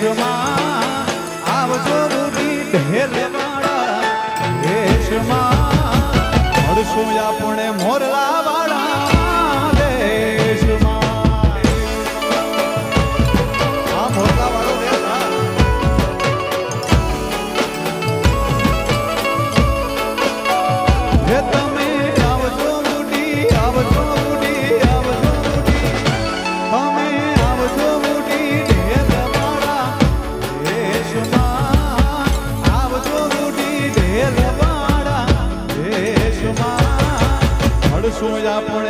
Brahma ya por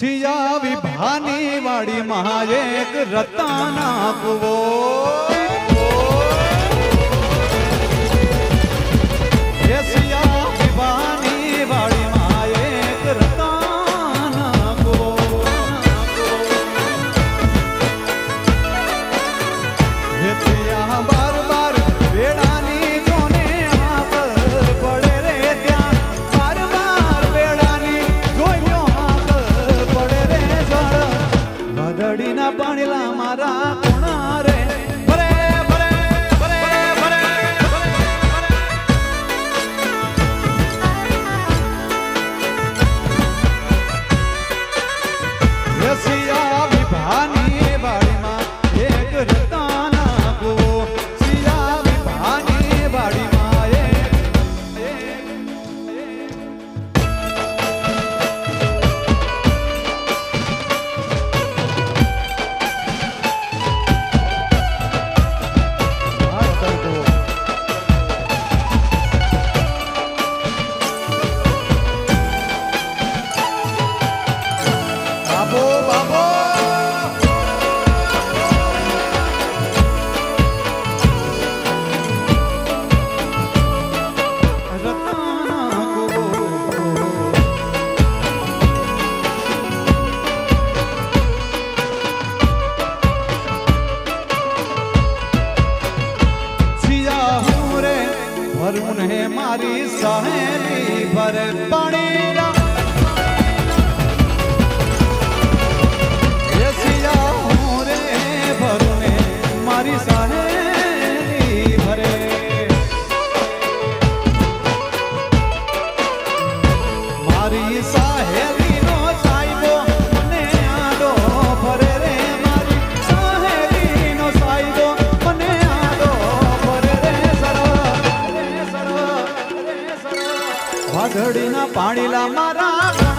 સિયા વિભાની વાડી મહા એક રતાના કુવો પાણીલા મારા